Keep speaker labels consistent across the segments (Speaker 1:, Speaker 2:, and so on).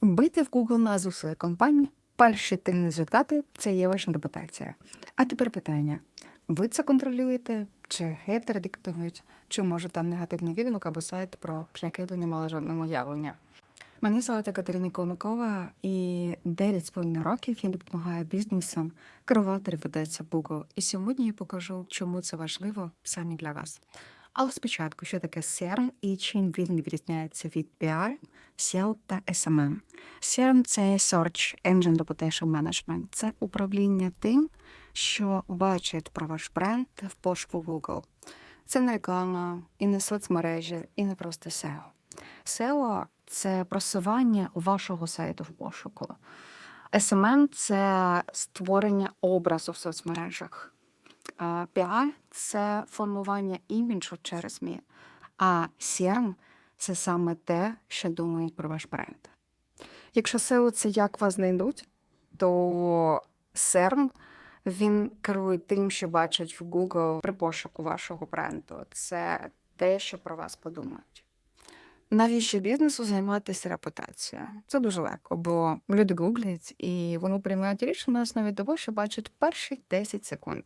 Speaker 1: Бити в Google назву своєї компанії. Перші три результати це є ваша репутація. А тепер питання: ви це контролюєте? Чи хейтери диктують, чи може там негативний відгук або сайт, про який не мали жодного явлення? Мене звати Катерина Колмакова, і 9,5 років я допомагаю бізнесам керувати репутацією Google. І сьогодні я покажу, чому це важливо саме для вас. Але спочатку, що таке CRM і чим він відрізняється від PR, SEO та SMM. CRM – це Search Engine Reputation Management. Це управління тим, що бачить про ваш бренд в пошуку Google. Це не реклама, і не соцмережі, і не просто SEO. SEO – це просування вашого сайту в пошуку. SMM – це створення образу в соцмережах. PR – це формування іміджу через МІ. А CRM – це саме те, що думають про ваш бренд. Якщо SEO – це як вас знайдуть, то CRM – він керує тим, що бачить в Google при пошуку вашого бренду. Це те, що про вас подумають. Навіщо бізнесу займатися репутацією? Це дуже легко, бо люди гуглять і вони приймають рішення на основі того, що бачать перші 10 секунд.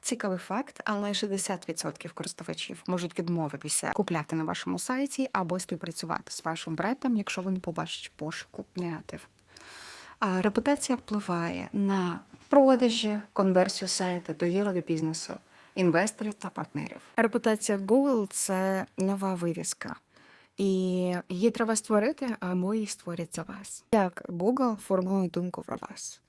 Speaker 1: Цікавий факт, але 60% користувачів можуть відмовитися купляти на вашому сайті або співпрацювати з вашим брендом, якщо вони побачать пошуку негатив. А репутація впливає на продажі, конверсію сайту, довіру до бізнесу, інвесторів та партнерів. Репутація Google – це нова вивіска. І її треба створити, або її створять за вас. Як Google формує думку про вас?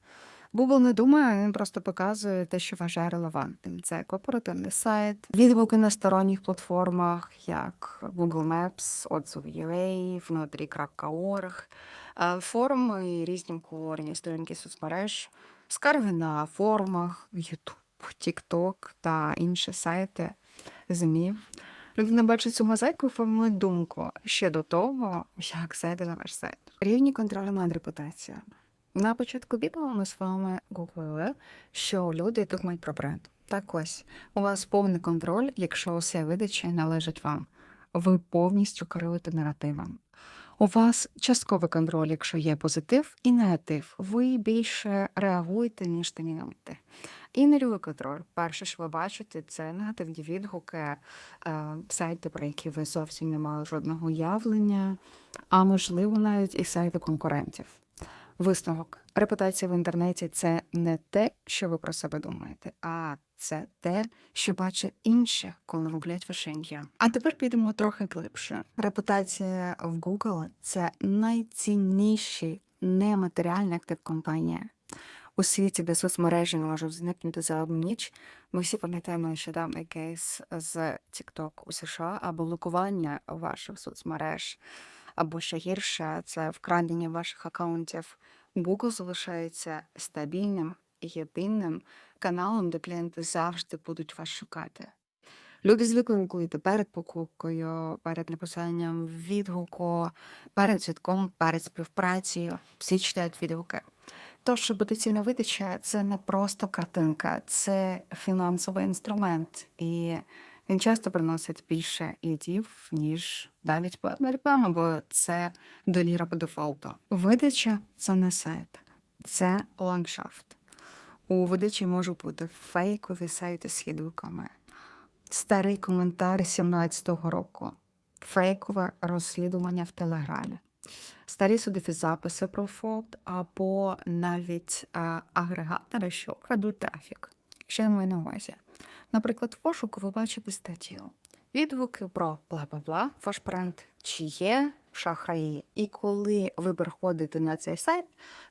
Speaker 1: Google не думає, він просто показує те, що вважає релевантним. Це корпоративний сайт, відгуки на сторонніх платформах, як Google Maps, отзив.ua, внутрі.org, е, форуми різні обговорення сторінки соцмереж, скарги на форумах, YouTube, TikTok та інші сайти ЗМІ. Людина бачить цю мозаїку і формує думку ще до того, як зайде на ваш сайт. Рівні контролю над репутація. На початку відео ми з вами гуглили, що люди думають про бренд. Так ось, у вас повний контроль, якщо усе видачі належить вам. Ви повністю керуєте наративом. У вас частковий контроль, якщо є позитив і негатив. Ви більше реагуєте, ніж домінуєте. І нульовий контроль. Перше, що ви бачите, це негативні відгуки, е, сайти, про які ви зовсім не мали жодного уявлення, а можливо, навіть і сайти конкурентів. Висновок. Репутація в інтернеті це не те, що ви про себе думаєте, а це те, що бачать інші, коли роблять ваше. А тепер підемо трохи глибше. Репутація в Google – це найцінніший нематеріальний актив компанії. У світі, де соцмережі не можуть зникнути за одну ніч, ми всі пам'ятаємо нещодавний кейс з TikTok у США або блокування ваших соцмереж, або ще гірше це вкрадення ваших акаунтів. Google залишається стабільним єдиним каналом, де клієнти завжди будуть вас шукати. Люди звикли гуглити перед покупкою, перед написанням відгуку, перед звітком, перед співпрацею. Всі читають відгуки. Тож репутаційна видача це не просто картинка, це фінансовий інструмент, і він часто приносить більше лідів, ніж навіть реклама, бо це довіра по дефолту. Видача це не сайт, це ландшафт. У видачі можуть бути фейкові сайти з відгуками, старий коментар 17-го року, фейкове розслідування в Телеграмі старі судові записи про фолд, або навіть а, агрегатори, що крадуть трафік. Що я маю на увазі? Наприклад, в ви бачите статтю. Відгуки про бла-бла-бла, ваш бренд, чи є шахраї. І коли ви переходите на цей сайт,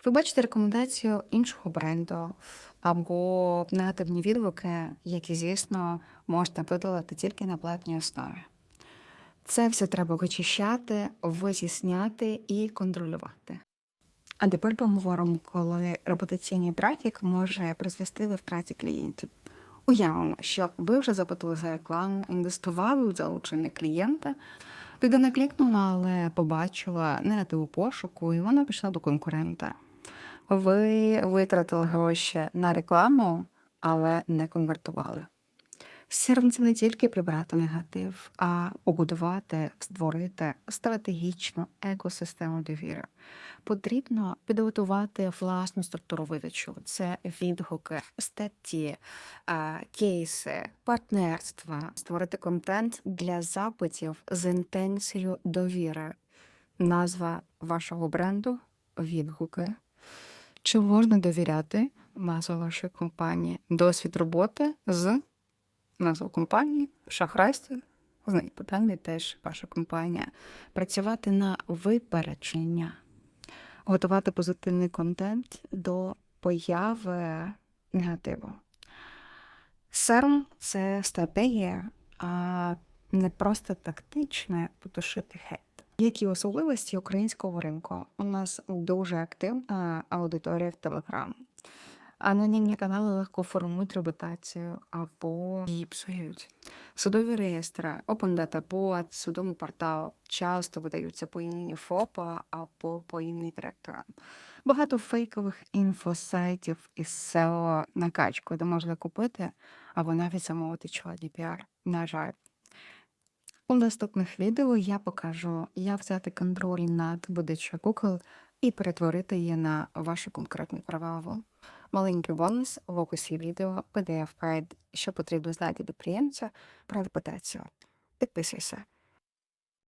Speaker 1: ви бачите рекомендацію іншого бренду або негативні відгуки, які, звісно, можна видалити тільки на платній основі. Це все треба вичищати, визісняти і контролювати. А тепер поговоримо, коли репутаційний трафік може призвести до втраті клієнтів. Уявимо, що ви вже заплатили за рекламу, інвестували у залучення клієнта, людина клікнула, але побачила негативу пошуку, і вона пішла до конкурента. Ви витратили гроші на рекламу, але не конвертували. Серм це не тільки прибрати негатив, а побудувати, створити стратегічну екосистему довіри. Потрібно підготувати власну структуру видачу. Це відгуки, статті, е, кейси, партнерства, створити контент для запитів з інтенцією довіри. Назва вашого бренду відгуки. Чи можна довіряти назва вашої компанії? Досвід роботи з назву компанії, шахрайство, знак питання теж ваша компанія. Працювати на випередження, готувати позитивний контент до появи негативу. СЕРМ це стратегія, а не просто тактичне потушити хейт. Які особливості українського ринку? У нас дуже активна аудиторія в Телеграм. Анонімні канали легко формують репутацію або її псують. Судові реєстри, Open Data Bot, судовий портал часто видаються по імені ФОПа або по імені директора. Багато фейкових інфосайтів із SEO накачкою, де можна купити або навіть замовити чорний піар. На жаль. У наступних відео я покажу, як взяти контроль над видачею Google і перетворити її на вашу конкретну права. Маленький бонус в описі відео, PDF гайд що потрібно знати підприємця про репутацію. Підписуйся.